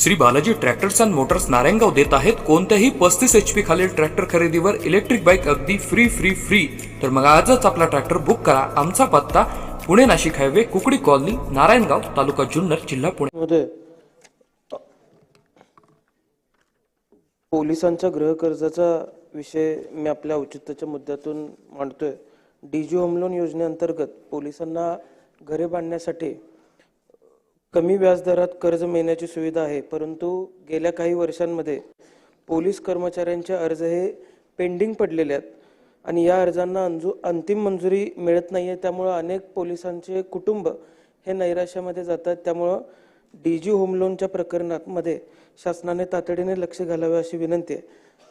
Shri Balaji tractors and motors Narayangaon देत आहेत. कोणत्याही पस्तीस एच पी खालील ट्रॅक्टर खरेदीवर इलेक्ट्रिक बाईक अगदी फ्री फ्री फ्री तर मग आजच आपला ट्रॅक्टर बुक करा. आमचा पत्ता पुणे नाशिक हायवे कुकडी कॉलनी नारायणगाव तालुका जुन्नर जिल्हा पुणे. पोलिसांच्या गृहकर्जाचा विषय मी आपल्या औचित्याच्या मुद्द्यातून मांडतोय. डीजी होम लोन योजनेअंतर्गत पोलिसांना घरे बांधण्यासाठी कमी व्याजदरात कर्ज मिळण्याची सुविधा आहे परंतु गेल्या काही वर्षांमध्ये पोलीस कर्मचाऱ्यांचे अर्ज हे पेंडिंग पडलेले आहेत आणि या अर्जांना अंजू अंतिम मंजुरी मिळत नाही आहे त्यामुळं अनेक पोलिसांचे कुटुंब हे नैराश्यामध्ये जातात. त्यामुळं डी जी होम लोनच्या प्रकरणामध्ये शासनाने तातडीने लक्ष घालावे अशी विनंती आहे.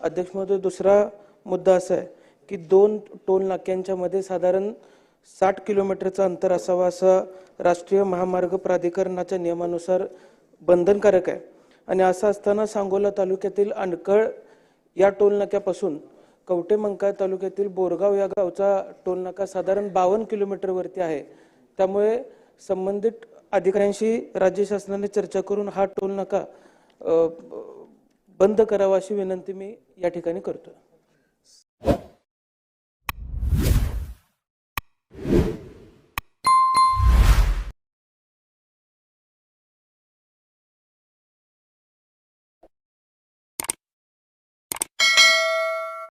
अध्यक्ष महोदय दुसरा मुद्दा असा आहे की दोन टोल नाक्यांच्या मध्ये साधारण साठ किलोमीटरचं अंतर असावं असं राष्ट्रीय महामार्ग प्राधिकरणाच्या नियमानुसार बंधनकारक आहे. आणि असं असताना सांगोला तालुक्यातील अणकळ या टोलनाक्यापासून कवटे मंकाळ तालुक्यातील बोरगाव या गावचा टोलनाका साधारण बावन्न किलोमीटरवरती आहे. त्यामुळे संबंधित अधिकाऱ्यांशी राज्य शासनाने चर्चा करून हा टोलनाका बंद करावा अशी विनंती मी या ठिकाणी करतो